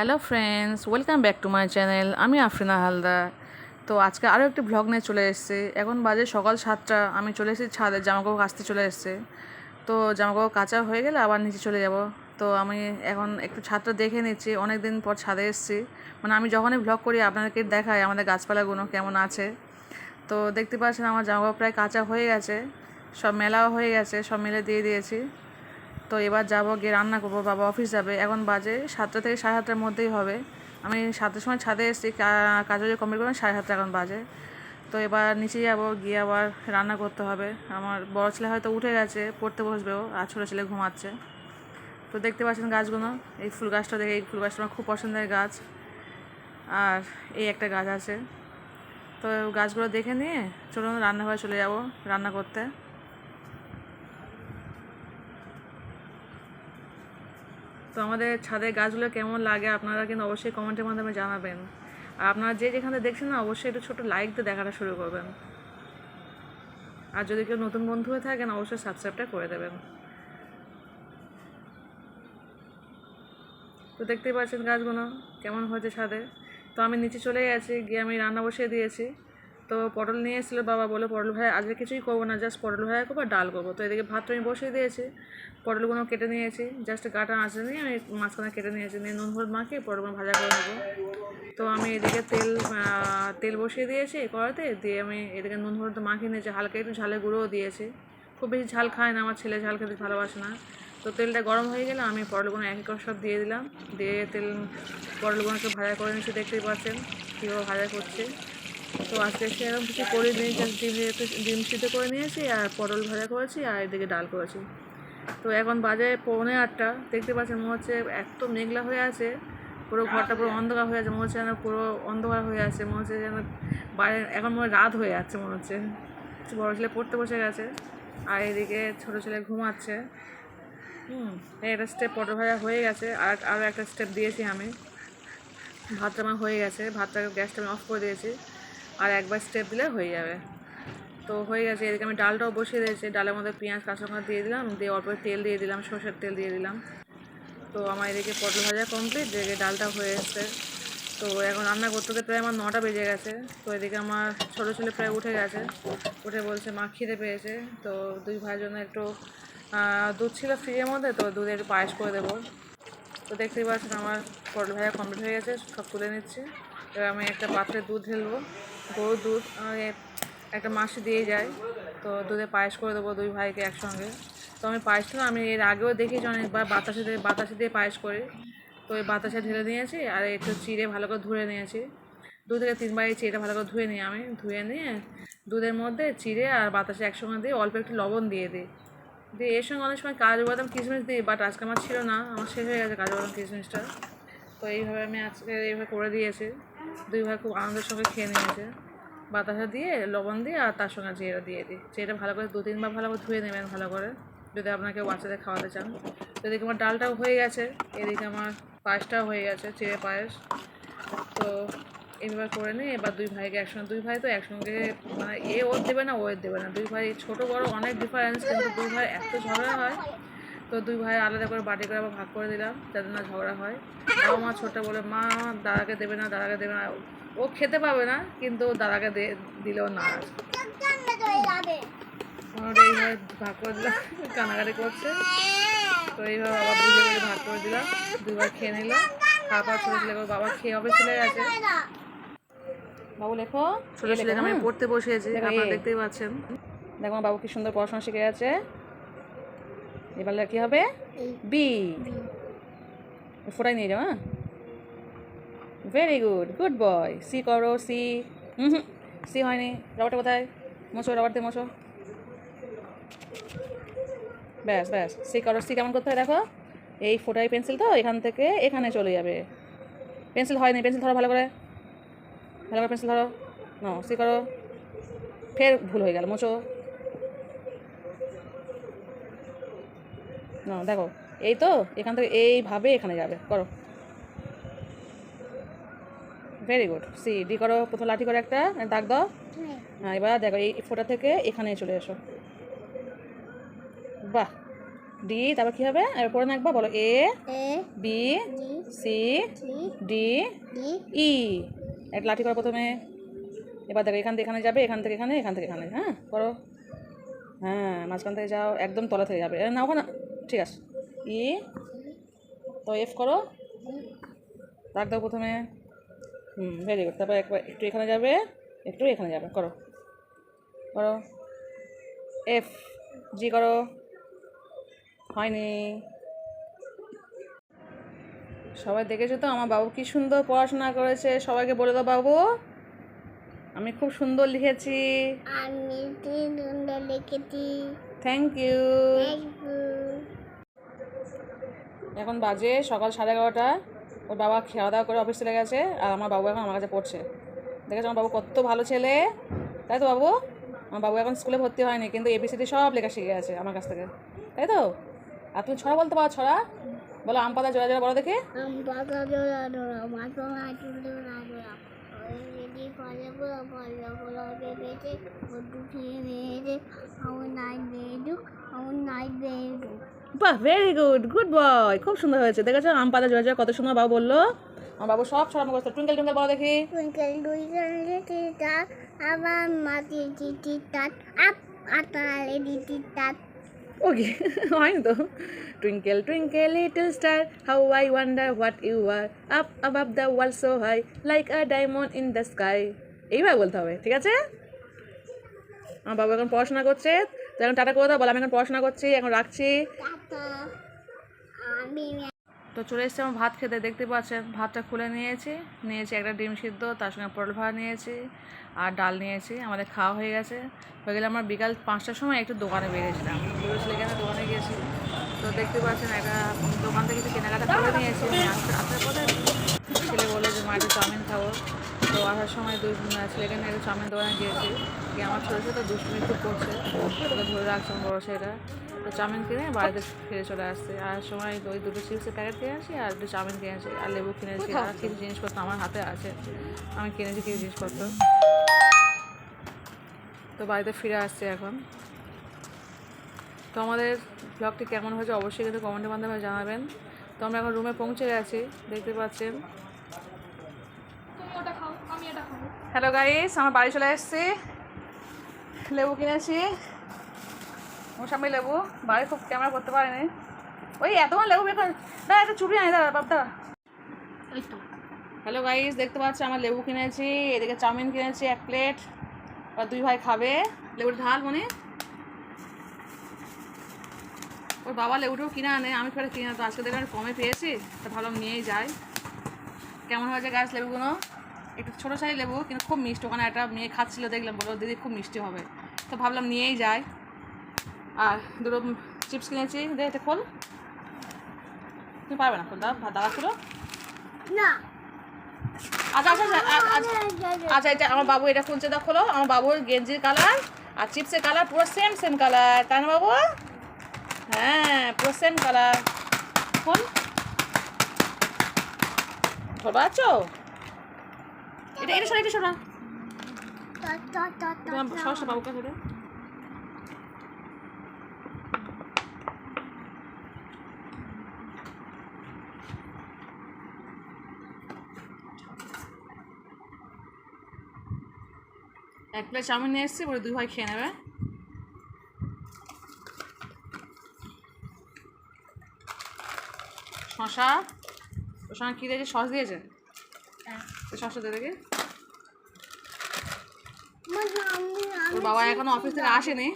Hello friends welcome back to my channel আমি আফরিনা হালদার। তো আজকে আরও একটি ব্লগ নিয়ে চলে এসেছি। এখন বাজে সকাল সাতটা। আমি চলে এসেছি ছাদে। জামাকাপড় কাচতে চলে এসেছে। তো জামাকাপড় কাচা হয়ে গেলে আবার নিচে চলে যাব। তো আমি এখন একটু ছাদটা দেখে নিচ্ছি। অনেক দিন পর ছাদে এসেছি। মানে আমি যখনই ব্লগ করি, আপনাদেরকে দেখাই আমাদের গাছপালাগুলো কেমন আছে। তো দেখতে পাচ্ছেন আমার জামাকাপড় প্রায় কাঁচা হয়ে গেছে। সব মেলাও হয়ে গেছে। সব মেলে দিয়ে দিয়েছি। তো এবার যাব গিয়ে রান্না করব, বাবা অফিস যাবে। এখন বাজে সাতটা থেকে সাড়ে সাতটার মধ্যেই হবে। আমি সাতটার সময় ছাদে এসেছি কাজ কমপ্লিট করলাম, সাড়ে সাতটা এখন বাজে। তো এবার নিচে যাব, গিয়ে আবার রান্না করতে হবে। আমার বড় ছেলে হয়তো উঠে গেছে, পড়তে বসবেও আর ছোটো ছেলে ঘুমাচ্ছে। তো দেখতে পাচ্ছেন গাছগুলো, এই ফুল গাছটা দেখে, এই ফুল গাছটা আমার খুব পছন্দের গাছ। আর এই একটা গাছ আছে। তো গাছগুলো দেখে নিয়ে চলুন, রান্নাঘরে চলে যাব, রান্না করতে। তো আমাদের ছাদের গাছগুলো কেমন লাগে আপনারা কিন্তু অবশ্যই কমেন্টের মাধ্যমে জানাবেন। আর আপনারা যে যেখানে দেখছেন না, অবশ্যই একটু ছোটো লাইক দিয়ে দেখাটা শুরু করবেন। আর যদি কেউ নতুন বন্ধু হয়ে থাকেন, অবশ্যই সাবস্ক্রাইবটা করে দেবেন। তো দেখতেই পাচ্ছেন গাছগুলো কেমন হয়েছে ছাদে। তো আমি নিচে চলে গেছি গিয়ে আমি রান্না বসিয়ে দিয়েছি। তো পটল নিয়ে এসেছিল বাবা বলে পটল ভাজা আজকে কিছুই করব না জাস্ট পটল ভাজা করব ডাল করব। তো এদিকে ভাতটা আমি বসিয়ে দিয়েছি, পটলগুলো কেটে নিয়েছি জাস্ট গাটা আঁচড়ে নিয়ে আমি মাঝখানে কেটে নিয়েছি, নিয়ে নুন হলুদ মাখিয়ে পটলগুলো ভাজা করে নেব। তো আমি এদিকে তেল তেল বসিয়ে দিয়েছি কড়াতে দিয়ে আমি এদিকে নুন হলুদ মাখিয়ে নিয়েছি, হালকা একটু ঝালের গুঁড়োও দিয়েছি। খুব বেশি ঝাল খায় না, আমার ছেলে ঝাল খেতে ভালোবাসে না। তো তেলটা গরম হয়ে গেলে আমি পটলগুলো এক এক সব দিয়ে দিলাম। দিয়ে তেল, পটলগুলোকে ভাজা করে নিচ্ছি দেখতেই পাচ্ছেন কীভাবে ভাজা করছে। তো আজকে সেরকম কিছু করে নিয়ে জাস্ট ডিম ডিম সিদ্ধ করে নিয়েছি আর পটল ভাজা করেছি আর এদিকে ডাল করেছি। তো এখন বাজে পৌনে আটটা, দেখতে পাচ্ছেন মনে হচ্ছে এত মেঘলা হয়ে আছে, পুরো ঘরটা পুরো অন্ধকার হয়ে আছে, মনে হচ্ছে যেন পুরো অন্ধকার হয়ে আছে, মনে হচ্ছে যেন বাইরে এখন মনে রাত হয়ে যাচ্ছে মনে হচ্ছে। বড়ো ছেলে পড়তে বসে গেছে আর এদিকে ছোটো ছেলে ঘুমাচ্ছে। হুম একটা স্টেপ পটল ভাজা হয়ে গেছে আর আরও একটা স্টেপ দিয়েছি আমি। ভাতটা আমার হয়ে গেছে, ভাতটা গ্যাসটা আমি অফ করে দিয়েছি। আর একবার স্টেপ দিলে হয়ে যাবে। তো হয়ে গেছে, এদিকে আমি ডালটাও বসিয়ে দিয়েছি। ডালের মধ্যে পেঁয়াজ, কাঁচা লঙ্কা দিয়ে দিলাম, দিয়ে অল্প তেল দিয়ে দিলাম, সর্ষের তেল দিয়ে দিলাম। তো আমার এদিকে পটল ভাজা কমপ্লিট এদিকে ডালটা হয়ে এসছে। তো এখন রান্না করতে করতে প্রায় আমার নটা বেজে গেছে। তো এদিকে আমার ছোটো ছেলে প্রায় উঠে গেছে। উঠে বলছে, মা খিদে পেয়েছে। তো দুই ভাইয়ের জন্য একটু দুধ ছিল ফ্রিজের মধ্যে, তো দুধে একটু পায়েস করে দেবো। তো দেখতেই পাচ্ছেন আমার পটল ভাজা কমপ্লিট হয়ে গেছে, সব তুলে নিচ্ছি। এবার আমি একটা পাত্রে দুধ ঢেলবো। গরুর দুধ আমাকে একটা মাসে দিয়ে যায়। তো দুধে পায়েস করে দেবো দুই ভাইকে একসঙ্গে। তো আমি পায়েসটা আমি এর আগেও দেখেছি অনেকবার বাতাসে দিয়ে বাতাসে দিয়ে পায়েস করি। তো ওই বাতাসে ঢেলে নিয়েছি আর একটু চিড়ে ভালো করে ধুয়ে নিয়েছি। দু থেকে তিনবার এই চিড়েটা ভালো করে ধুয়ে নিই আমি। ধুয়ে নিয়ে দুধের মধ্যে চিড়ে আর বাতাসে একসঙ্গে দিয়ে অল্প একটু লবণ দিয়ে দিই। দিয়ে এর সঙ্গে অনেক সময় কাজু বাদাম, কিশমিশ দিই বাট আজকে আমার ছিল না, আমার শেষ হয়ে গেছে কাজু বাদাম, কিশমিশটা। তো এইভাবে আমি আজকে এইভাবে করে দিয়েছি। দুই ভাই খুব আনন্দের সঙ্গে খেয়ে নিয়েছে। বাতাসা দিয়ে, লবণ দিয়ে আর তার সঙ্গে জিরা দিয়ে দিই। যেটা ভালো করে দু তিনবার ভালো করে ধুয়ে নেবেন ভালো করে। যদি আপনাকে বাচ্চাদের খাওয়াতে চান। তো এদিকে আমার ডালটাও হয়ে গেছে। এদিকে আমার পায়েসটাও হয়ে গেছে, চিড়ে পায়েস। তো এইভাবে করে নিই। এবার দুই ভাইকে একসঙ্গে, দুই ভাই তো একসঙ্গে মানে এ ওর দেবে না ওর দেবে না। দুই ভাই ছোটো বড় অনেক ডিফারেন্স কিন্তু দুই ভাই এত ঝগড়া হয়। তো দুই ভাই আলাদা করে বাটি করে আবার ভাগ করে দিলাম যাতে না ঝগড়া হয়। বাবা মা ছোটো বলে মা দাদাকে দেবে না দাদাকে দেবে না। ও খেতে পাবে না কিন্তু দাদাকে দিলেও না। এইভাবে ভাগ করে দিলাম কানাকাটি করছে। তো এইভাবে আবার বুঝে বুঝে ভাগ করে দিলাম দুইবার খেয়ে নিলাম তারপর ছোটো ছেলে বাবা খেয়ে হবে চলে গেছে। বাবু লেখো। ছোটো ছেলেকে আমি পড়তে বসিয়েছি আপনারা দেখতেই পাচ্ছেন। দেখো আমার বাবু কি সুন্দর পড়াশোনা শিখে গেছে। এবার কি হবে? বি ফোটাই নিয়ে যাও হ্যাঁ? Very good good boy C করো সি হুম হুম। সি হয়নি। রবারটা কোথায়? মোছো রবার দিয়ে মোছো ব্যাস ব্যাস। সি করো সি কেমন করতে হয় দেখো? এই ফোটাই পেন্সিল তো এখান থেকে এখানে চলে যাবে। পেন্সিল হয়নি পেন্সিল ধরো ভালো করে। ভালো করে পেন্সিল ধরো। ন সি করো। ফের ভুল হয়ে গেল মোছো না দেখো এই তো এখান থেকে এইভাবে এখানে যাবে করো। ভেরি গুড সি ডি করো প্রথম লাঠি করে একটা দাগ দাও। হ্যাঁ এবার দেখো এই ফোটা থেকে এখানে চলে এসো। বাহ। ডি তারপর কী হবে? এবার পড়ে একবার বলো A B C D E. একটা লাঠি করো প্রথমে। এবার দেখো এখান থেকে এখানে যাবে এখান থেকে এখানে এখান থেকে এখানে হ্যাঁ করো। হ্যাঁ মাঝখান থেকে যাও একদম তলা থেকে যাবে। না ওখানে। ঠিক আছে। ই তো এফ করো। রাখ দাও প্রথমে। হুম ভেরি গুড তারপর একবার একটু এখানে যাবে একটু এখানে যাবে। করো। করো। এফ জি করো। হয়নি। সবাই দেখেছ তো? আমার বাবু কি সুন্দর পড়াশোনা করেছে। সবাইকে বলে দাও বাবু। আমি খুব সুন্দর লিখেছি। আমি সুন্দর লিখেছি। থ্যাংক ইউ থ্যাংক ইউ এখন বাজে সকাল সাড়ে এগারোটা। ওর বাবা খাওয়া দাওয়া করে অফিস চলে গেছে আর আমার বাবু এখন আমার কাছে পড়ছে। দেখেছ আমার বাবু কত ভালো ছেলে? তাই তো বাবু? আমার বাবু এখন স্কুলে ভর্তি হয়নি, কিন্তু এবিসিডি সব লেখা শিখে গেছে আমার কাছ থেকে। তাই তো? আর তুমি ছড়া বলতে পারো, ছড়া। বলো আম পাতা জোড়া জোড়া বলো দেখে। আমার নাই বেদু আমার নাই বেদু বাহ ভেরি গুড গুড বয় খুব সুন্দর হয়েছে। দেখেছ? আম পাতা জোড়া কত সুন্দর বাবু বলল। আমার বাবু সব ছড়া মুখস্থ। টুইঙ্কেল টুইঙ্কেল বলো দেখি। টুইঙ্কেল টুইঙ্কেল আবার মাটি টিটি টাট আপ আতালে দিটি টাট ওকে হয়নি তো? Twinkle twinkle little star how I wonder what you are up above the world so high like a diamond in the sky এইভাবে বলতে হবে ঠিক আছে? আমার বাবু এখন পড়াশোনা করছে। তো এখন টাটা করে দাও বলো আমি এখন পড়াশোনা করছি এখন রাখছি। তো চলে এসেছি আমার ভাত খেতে দেখতে পাচ্ছেন ভাতটা খুলে নিয়েছি নিয়েছি একটা ডিম সিদ্ধ তার সঙ্গে পটল ভাড়া নিয়েছি আর ডাল নিয়েছি আমাদের খাওয়া হয়ে গেছে। হয়ে গেলে আমার বিকাল পাঁচটার সময় একটু দোকানে বেরিয়েছিলাম দোকানে গিয়েছি। তো দেখতে পাচ্ছেন একটা দোকান থেকে কিছু কেনাকাটা করে নিয়েছি আসার আসার পরে ছেলে বলে যে মায়ের চাউমিন খাব। তো আসার সময় দুই ছেলেকে নিয়ে একটা চাউমিন দোকানে গিয়েছি। গিয়ে আমার ছোটো ছোটো দুষ্টুমি খুব করছে। ধরে রাখছে বড়ো ছেলেটা। তো চাউমিন কিনে বাড়িতে ফিরে চলে আসছে। আর সময় ওই দুটো চিপসের প্যাকেট কিনে আসি আর দুটো চাউমিন কিনেছি আর লেবু কিনেছি আর কিছু জিনিসপত্র আমার হাতে আছে। আমি কিনেছি কিছু জিনিসপত্র। তো বাড়িতে ফিরে আসছে এখন। তো আমাদের ব্লগটি কেমন হয়েছে অবশ্যই কিন্তু কমেন্টের মাধ্যমে জানাবেন। তো আমরা এখন রুমে পৌঁছে গেছি, দেখতে পাচ্ছেন। হ্যালো গাইস আমার বাড়ি চলে এসেছি। লেবু কিনেছি। মোসাম্বি লেবু। বাড়ি খুব ক্যামেরা করতে পারিনি। ওই এতক্ষণ লেবু বেকার করে। দাঁড়া, একটা চুপি আনি ওই তো হ্যালো গাইস দেখতে পাচ্ছ আমার লেবু কিনেছি, এদিকে চাউমিন কিনেছি, এক প্লেট আর দুই ভাই খাবে। লেবুর ঢাল মনে ওর বাবা লেবুটাও কিনে আনে আমি ফের কিনে তো আজকে দেখলাম কমে পেয়েছি তো ভাবলাম নিয়েই যাই। কেমন হয়েছে গাছ লেবুগুলো? একটু ছোটো সাইজ লেবু কিন্তু খুব মিষ্টি ওখানে একটা মেয়ে খাচ্ছিল দেখলাম বলো দিদি খুব মিষ্টি হবে। তো ভাবলাম নিয়েই যাই। আর দুটো চিপস কিনেছি দে এটা খোল। তুমি পারবে না খোল দাও দাদা ছিল না। আচ্ছা আচ্ছা আচ্ছা, আচ্ছা, আচ্ছা আচ্ছা এটা আমার বাবু এটা খুলছে দেখো আমার বাবুর গেঞ্জির কালার আর চিপসের কালার পুরো সেম সেম কালার তাই না বাবু? হ্যাঁ পুরো সেম কালার। খুল ধরবা আছো? এটা এটা সরা এটা সরা সরসা বাবুকে ধরে। এক প্লেট চাউমিন নিয়ে এসেছি বলে দুই ভাই খেয়ে নেবে। শশা ওর সঙ্গে কী দিয়েছে? সস দিয়েছে? হ্যাঁ। শসা দিয়ে দেখি। ওর বাবা এখনও অফিস থেকে আসেনি।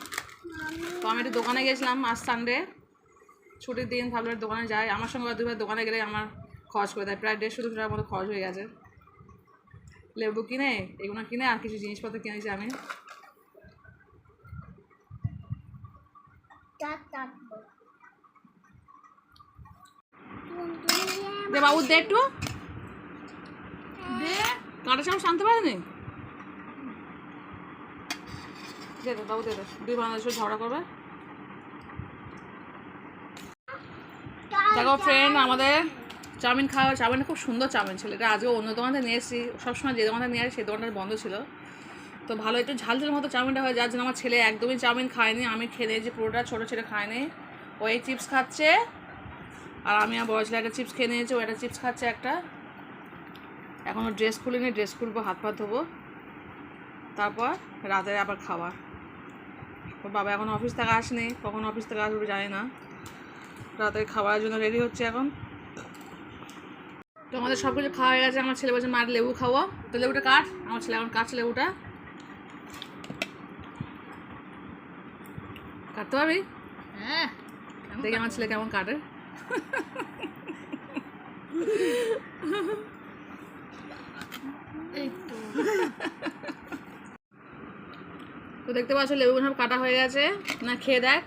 তো আমি একটু দোকানে গেছিলাম আজ সানডে ছুটির দিন ভাবলাম দোকানে যাই। আমার সঙ্গে দুবার দোকানে গেলে আমার খরচ করে দেয়। প্রায় দেড়শো দুশো টাকার মতো খরচ হয়ে গেছে। লেবু কিনে এগুলো কিনে আর কিছু জিনিসপত্র কিনেছি আমি টা টা দে বাবু, দে একটু। দে। কাঁটা দে দুই বাংলাদেশের ঝগড়া করবে। দেখো ফ্রেন্ড আমাদের চাউমিন খাওয়া, চাউমিনটা খুব সুন্দর চাউমিন ছিল। এটা আজও অন্য দোকান থেকে নিয়ে এসেছি। সবসময় যে দোকান থেকে নিয়ে আসি, সেই দোকানটা বন্ধ ছিল। তো ভালো, একটু ঝাল ঝাল মতো চাউমিনটা হয় যার জন্য আমার ছেলে একদমই চাউমিন খায়নি। আমি খেয়ে নিয়েছি, পুরোটা ছোটো ছেলে খায়নি। ও ও চিপস খাচ্ছে। আর আমি আর বড় ছেলে একটা চিপস খেয়ে নিয়েছি ও একটা চিপস খাচ্ছে একটা। এখনও ড্রেস খুলিনি ড্রেস খুলবো হাত পা ধোবো। তারপর রাতের আবার খাবার ওর বাবা এখন অফিস থেকে আসেনি কখন অফিস থেকে আসবে জানি না। রাতের খাবারের জন্য রেডি হচ্ছে এখন। তো আমাদের সব কিছু খাওয়া হয়ে গেছে আমার ছেলে বলছে মার লেবু খাওয়া। তো লেবুটা কাট আমার ছেলে এখন কাটছে লেবুটা। কাটতে পারবি? হ্যাঁ দেখি আমার ছেলে কেমন কাটে। তো দেখতে পাচ্ছ লেবু সব কাটা হয়ে গেছে। না খেয়ে দেখ।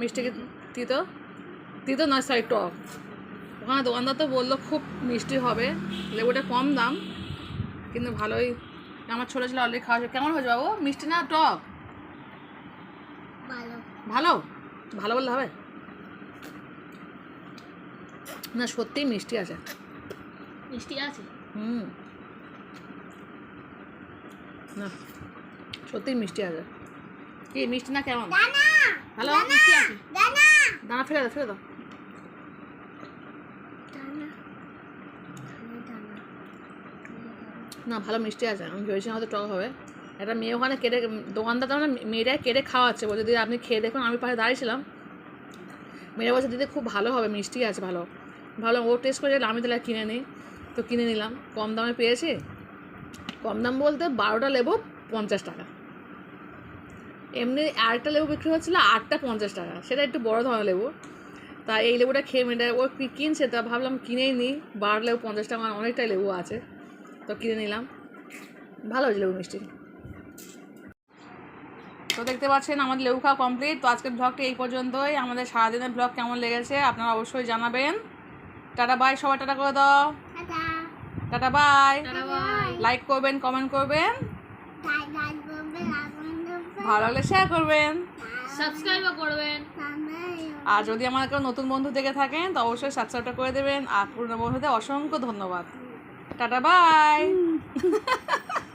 মিষ্টি তিতো? তিতো নয় সরি টক। ওখানে দোকানদার তো বলল খুব মিষ্টি হবে। লেবুটা কম দাম কিন্তু ভালোই। আমার ছোটো ছেলে অলরেডি খাওয়া। কেমন হয়েছে বাবু? মিষ্টি না টক? ভালো। ভালো? ভালো বললে হবে? না সত্যিই মিষ্টি আছে। মিষ্টি আছে? হুম। না সত্যিই মিষ্টি আছে। কি মিষ্টি না কেমন? দানা! ভালো মিষ্টি আছে? দানা! দানা ফেলে দাও ফেলে দাও। দানা। আমি দানা না ভালো মিষ্টি আছে। আমি ভেবেছিলাম হয়তো টক হবে। একটা মেয়ে ওখানে কেটে দোকানদার তো মানে মেয়েটাই কেটে খাওয়াচ্ছে। বলছে দিদি আপনি খেয়ে দেখুন। আমি পাশে দাঁড়িয়েছিলাম মেয়েরা বলছে দিদি খুব ভালো হবে মিষ্টি আছে ভালো। ভালো ও টেস্ট করে আমি তাহলে কিনে নিই। তো কিনে নিলাম। কম দামে পেয়েছি। কম দাম বলতে বারোটা লেবু পঞ্চাশ টাকা। এমনি আরেকটা লেবু বিক্রি হচ্ছিল আটটা পঞ্চাশ টাকা। সেটা একটু বড় ধরনের লেবু। তা এই লেবুটা খেয়ে মেয়েটা ও কিনছে, তা ভাবলাম কিনেই নিই বারো লেবু পঞ্চাশ টাকা অনেকটাই লেবু আছে। তো কিনে নিলাম। ভালো হয়েছে লেবু মিষ্টি। তো দেখতে পাচ্ছেন, আমাদের লেবু খাওয়া কমপ্লিট তো আজকের ব্লগটা এই পর্যন্তই। আমাদের সারাদিনের ব্লগ কেমন লেগেছে আপনারা অবশ্যই জানাবেন। টাটা বাই সবাই টাটা করে দাও। টাটা। টাটা বাই লাইক করবেন কমেন্ট করবেন। ভালো লাগলে শেয়ার করবেন। সাবস্ক্রাইবও করবেন। আর যদি আমার কেউ নতুন বন্ধু দেখে থাকেন তো অবশ্যই সাবস্ক্রাইবটা করে দেবেন। আর পুরনো বন্ধুদের অসংখ্য ধন্যবাদ। Tata bye